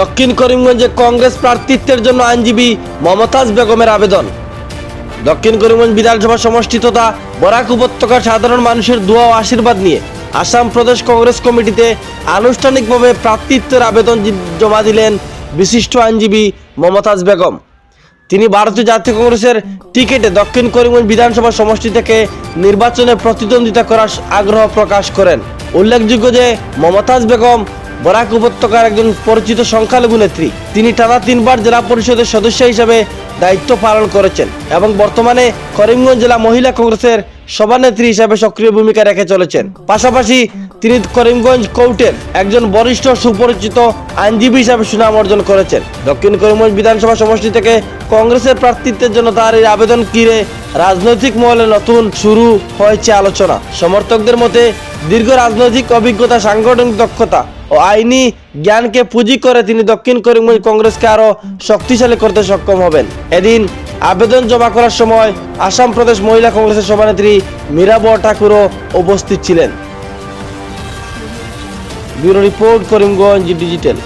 দক্ষিণ করিমগঞ্জে কংগ্রেস প্রার্থিত্বের জন্য আইনজীবী মমতাজ বেগমের আবেদন। দক্ষিণ করিমগঞ্জ বিধানসভা সমষ্টি তথা বরাক উপত্যকার সাধারণ মানুষের দোয়া ও আশীর্বাদ নিয়ে আসাম প্রদেশ কংগ্রেস কমিটিতে আনুষ্ঠানিকভাবে প্রার্থিত্বের আবেদন জমা দিলেন বিশিষ্ট আইনজীবী মমতাজ বেগম। তিনি ভারতীয় জাতীয় কংগ্রেসের টিকিটে দক্ষিণ করিমগঞ্জ বিধানসভা সমষ্টি থেকে নির্বাচনে প্রতিদ্বন্দ্বিতা করার আগ্রহ প্রকাশ করেন। উল্লেখযোগ্য যে মমতাজ বেগম বরাক উপত্যকার একজন পরিচিত সংখ্যালঘু নেত্রী। তিনি টানা তিনবার জেলা পরিষদের সদস্য হিসেবে দায়িত্ব পালন করেছেন এবং বর্তমানে করিমগঞ্জ জেলা মহিলা কংগ্রেসের সভানেত্রী হিসেবে সক্রিয় ভূমিকা রেখে চলেছেন। পাশাপাশি তিনি করিমগঞ্জ কোর্টের একজন বরিষ্ঠ সুপরিচিত আইনজীবী হিসাবে সুনাম অর্জন করেছেন। দক্ষিণ করিমগঞ্জ বিধানসভা সমষ্টি থেকে কংগ্রেসের প্রার্থিত্বের জন্য তার এই আবেদন কিরে রাজনৈতিক মহলে নতুন শুরু হয়েছে আলোচনা। সমর্থকদের মতে, দীর্ঘ রাজনৈতিক অভিজ্ঞতা, সাংগঠনিক দক্ষতা ও আইনি জ্ঞানকে পুঁজি করে তিনি দক্ষিণ করিমগঞ্জ কংগ্রেসকে আরও শক্তিশালী করতে সক্ষম হবেন। এদিন আবেদন জমা করার সময় আসাম প্রদেশ মহিলা কংগ্রেসের সভানেত্রী মীরাবর ঠাকুরও উপস্থিত ছিলেন। Bureau report Karimganj digital.